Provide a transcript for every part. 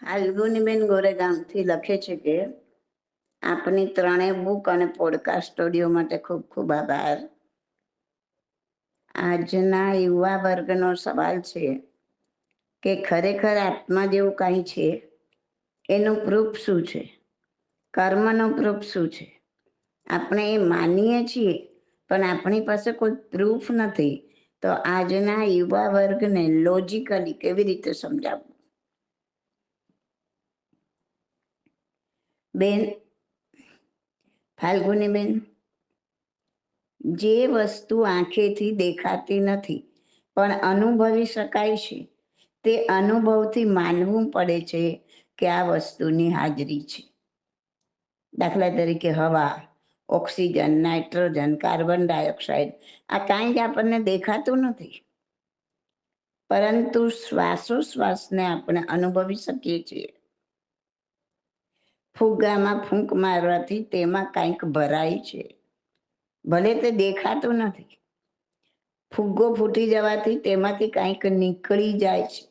ફાલ્ગુનીબેન ગોરેગામથી લખે છે કે, આપની ત્રણેય બુક અને પોડકાસ્ટ સ્ટુડિયો માટે ખૂબ ખૂબ આભાર. આજના યુવા વર્ગનો સવાલ છે કે, ખરેખર આત્મા જેવું કાંઈ છે? એનું પ્રૂફ શું છે? કર્મનો પ્રૂફ શું છે? આપણે એ માનીએ છીએ, પણ આપણી પાસે કોઈ પ્રૂફ નથી. તો આજના યુવા વર્ગને લોજિકલી કેવી રીતે સમજાવવું? બેન, ફાલ્ગુની બેન, જે વસ્તુ આંખેથી દેખાતી નથી, પણ અનુભવી શકાય છે, તે અનુભવથી માનવું પડે છે કે આ વસ્તુની હાજરી છે. દાખલા તરીકે હવા, ઓક્સિજન, નાઇટ્રોજન, કાર્બન ડાયોક્સાઇડ, આ કાંઈ જ આપણને દેખાતું નથી. પરંતુ શ્વાસોશ્વાસને આપણે અનુભવી શકીએ છીએ. ફુગ્ગામાં ફૂંક મારવાથી તેમાં કંઈક ભરાય છે. ભલે તે દેખાતું નથી. ફુગ્ગો ફૂટી જવાથી તેમાંથી કંઈક નીકળી જાય છે.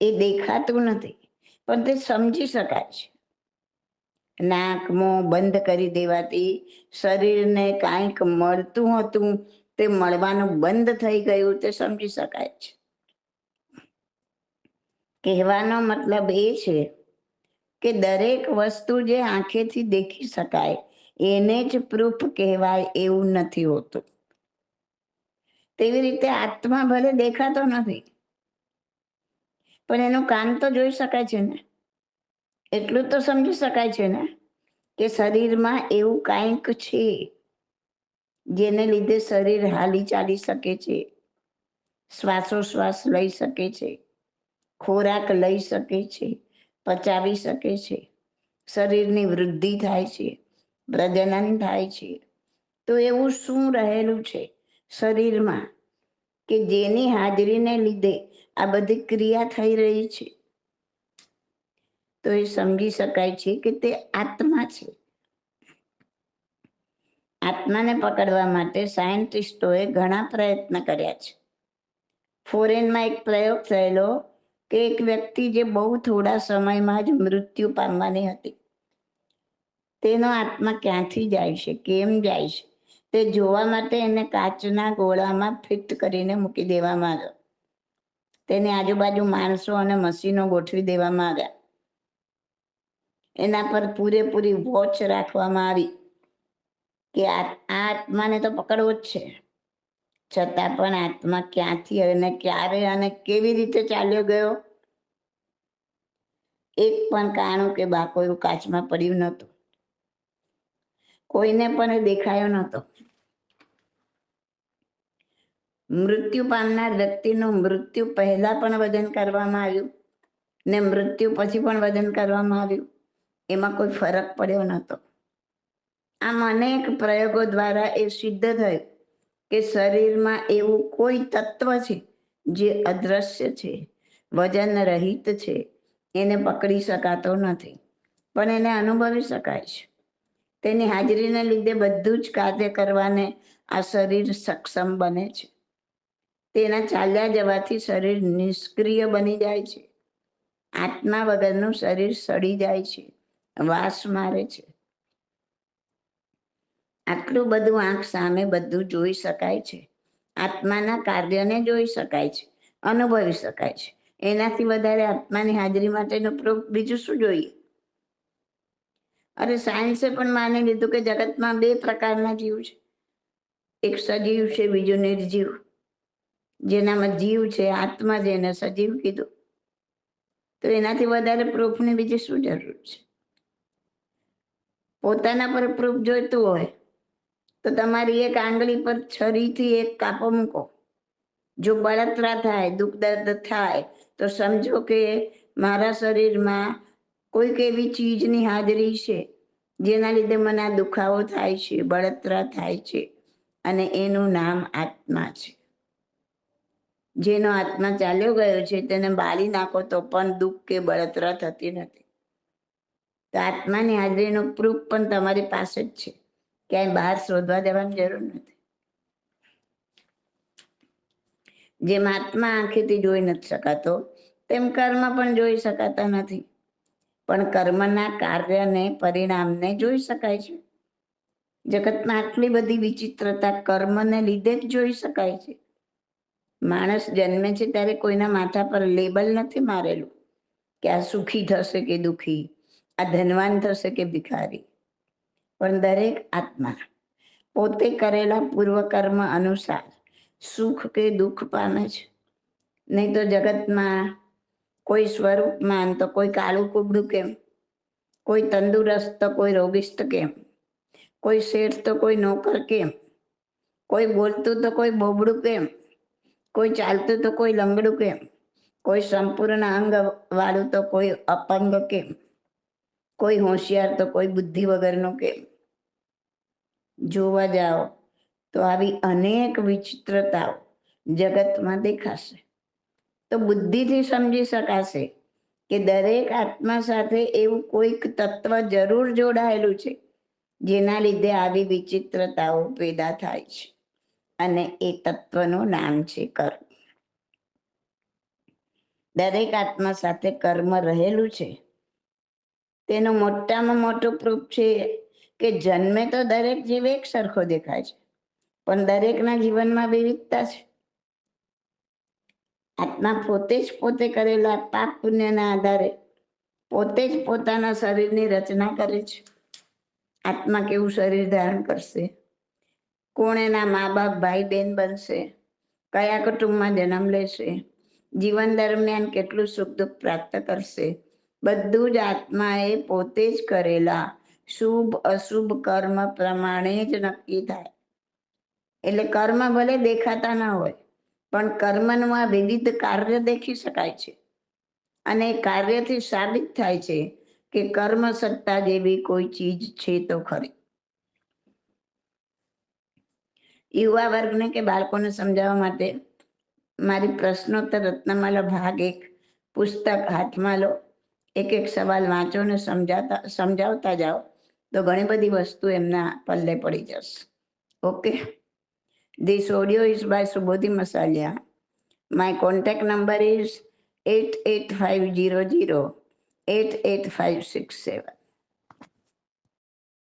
એ દેખાતું નથી, પણ તે સમજી શકાય છે. નાક, મોં બંધ કરી દેવાથી શરીરને કાંઈક મળતું હતું, તે મળવાનું બંધ થઈ ગયું, તે સમજી શકાય છે. કહેવાનો મતલબ એ છે કે દરેક વસ્તુ જે આંખેથી દેખી શકાય, એને જ પ્રૂફ કહેવાય એવું નથી હોતું. તેવી રીતે આત્મા ભલે દેખાતો નથી, પણ એનું કામ તો જોઈ શકાય છે ને? એટલું તો સમજી શકાય છે ને કે શરીરમાં એવું કાંઈક છે, જેને લીધે શરીર હાલી ચાલી શકે છે, શ્વાસોશ્વાસ લઈ શકે છે, ખોરાક લઈ શકે છે પચાવી શકે છે. શરીરની વૃદ્ધિ થાય છે, પ્રજનન થાય છે. તો એવું શું રહેલું છે શરીરમાં કે જેની હાજરીને લીધે આ બધી ક્રિયા થઈ રહી છે? તો એ સમજી શકાય છે કે તે આત્મા છે. આત્માને પકડવા માટે સાયન્ટિસ્ટોએ ઘણા પ્રયત્ન કર્યા છે. ફોરેનમાં એક પ્રયોગ થયેલો કે એક વ્યક્તિ જે બહુ થોડા સમયમાં જ મૃત્યુ પામવાની હતી. તેનો આત્મા ક્યાંથી જાય છે? કેમ જાય છે? તે જોવા માટે એને કાચના ગોળામાં ફિટ કરીને મૂકી દેવામાં આવ્યો. તેની આજુબાજુ માણસો અને મશીનો ગોઠવી દેવામાં આવ્યા. એના પર પૂરેપૂરી વોચ રાખવામાં આવી કે આ આત્માને તો પકડવો જ છે. છતાં પણ આત્મા ક્યાંથી અને ક્યારે અને કેવી રીતે ચાલ્યો ગયો? એક પણ કાણું કે બાકોયું કાચમાં પડ્યું નહોતું. કોઈને પણ દેખાયો નહોતો. મૃત્યુ પામનાર વ્યક્તિનું મૃત્યુ પહેલા પણ વજન કરવામાં આવ્યું ને મૃત્યુ પછી પણ વજન કરવામાં આવ્યું. એમાં કોઈ ફરક પડ્યો નહોતો. આમ અનેક પ્રયોગો દ્વારા એ સિદ્ધ થયું. કે શરીરમાં એવું કોઈ તત્વ છે જે અદ્રશ્ય છે, વજન રહિત છે, એને પકડી શકાતો નથી, પણ એને અનુભવી શકાય છે. તેની હાજરીને લીધે બધું જ કાર્ય કરવાને આ શરીર સક્ષમ બને છે. તેના ચાલ્યા જવાથી શરીર નિષ્ક્રિય બની જાય છે. આત્મા વગરનું શરીર સડી જાય છે. વાસ મારે છે. આટલું બધું આંખ સામે બધું જોઈ શકાય છે. આત્માના કાર્યને જોઈ શકાય છે, અનુભવી શકાય છે. એનાથી વધારે આત્માની હાજરી માટેનું પ્રૂફ બીજું શું જોઈએ? અરે સાયન્સે પણ માની લીધું કે જગતમાં બે પ્રકારના જીવ છે. એક સજીવ છે, બીજું નિર્જીવ. જેનામાં જીવ છે, આત્મા જેને સજીવ કીધું. તો એનાથી વધારે પ્રૂફની બીજી શું જરૂર છે? પોતાના પર પ્રૂફ જોઈતું હોય તો તમારી એક આંગળી પર છરીથી એક કાપો મૂકો. જો બળતરા થાય, દુઃખ દર્દ થાય, તો સમજો કે મારા શરીરમાં કોઈક એવી ચીજની હાજરી છે, જેના લીધે મને આ દુખાવો થાય છે, બળતરા થાય છે, અને એનું નામ આત્મા છે. જેનો આત્મા ચાલ્યો ગયો છે, તેને બાળી નાખો તો પણ દુઃખ કે બળતરા થતી નથી. તો આત્માની હાજરીનો પ્રૂફ પણ તમારી પાસે જ છે. ક્યાંય બહાર શોધવા જવાની જરૂર નથી. જેમ આત્મા આંખેથી જોઈ નથી શકાતો, તેમ કર્મ પણ જોઈ શકાતા નથી. પણ કર્મના કાર્યને, પરિણામને જોઈ શકાય છે. જગતમાં આટલી બધી વિચિત્રતા કર્મને લીધે જ જોઈ શકાય છે. માણસ જન્મે છે ત્યારે કોઈના માથા પર લેબલ નથી મારેલું કે આ સુખી થશે કે દુખી, આ ધનવાન થશે કે ભિખારી. પણ દરેક આત્મા. પોતે કરેલા પૂર્વકર્મ અનુસાર સુખ કે દુઃખ પામે છે. નહીં તો જગતમાં કોઈ સ્વરૂપમાં, તો કોઈ કાળું કુબડું કેમ? કોઈ તંદુરસ્ત, તો કોઈ રોગિષ્ટ કેમ? કોઈ શેઠ, તો કોઈ નોકર કેમ? કોઈ બોલતું, તો કોઈ બોબડું કેમ? કોઈ ચાલતું, તો કોઈ લંગડું કેમ? કોઈ સંપૂર્ણ અંગ વાળું, તો કોઈ અપંગ કેમ? કોઈ હોશિયાર, તો કોઈ બુદ્ધિ વગરનું કેમ? જોવા જાઓ, તો આવી અનેક વિચિત્રતાઓ જગતમાં દેખાશે. તો બુદ્ધિથી સમજી શકાશે કે દરેક આત્મા સાથે એવું કોઈક તત્વ જરૂર જોડાયેલું છે, જેના લીધે આવી વિચિત્રતાઓ પેદા થાય છે અને એ તત્વનું નામ છે કર્મ. દરેક આત્મા સાથે કર્મ રહેલું છે. તેનું મોટામાં મોટું પ્રૂફ છે કે જન્મે તો દરેક જીવ એક સરખો દેખાય છે, પણ દરેકના જીવનમાં વિવિધતા છે. આત્મા પોતે જ પોતે કરેલા પાપ પુણ્યના આધારે પોતે જ પોતાના શરીરની રચના કરે છે. આત્મા કેવું શરીર ધારણ કરશે? કોણ એના મા બાપ ભાઈ બહેન બનશે? કયા કુટુંબમાં જન્મ લેશે? જીવન દરમિયાન કેટલું સુખ દુઃખ પ્રાપ્ત કરશે? બધું જ આત્માએ પોતે જ કરેલા શુભ, અશુભ કર્મ પ્રમાણે જ નક્કી થાય. એટલે કર્મ ભલે દેખાતા ના હોય, પણ કર્મનું આ વિવિધ કાર્ય દેખી શકાય છે. અને કાર્યથી સાબિત થાય છે કે કર્મ સત્તા જેવી કોઈ ચીજ છે તો ખરી. યુવા વર્ગને કે બાળકોને સમજાવવા માટે મારી પ્રશ્નોત્તર રત્નમાલા ભાગ એક, પુસ્તક હાથમાં લો. એક એક સવાલ વાંચો ને સમજાતા, સમજાવતા જાઓ. તો ઘણી બધી વસ્તુ એમના પલ્લે પડી જશે. Okay. This audio is by Subodhi Masaliya my contact number is eight eight five zero zero eight eight five six seven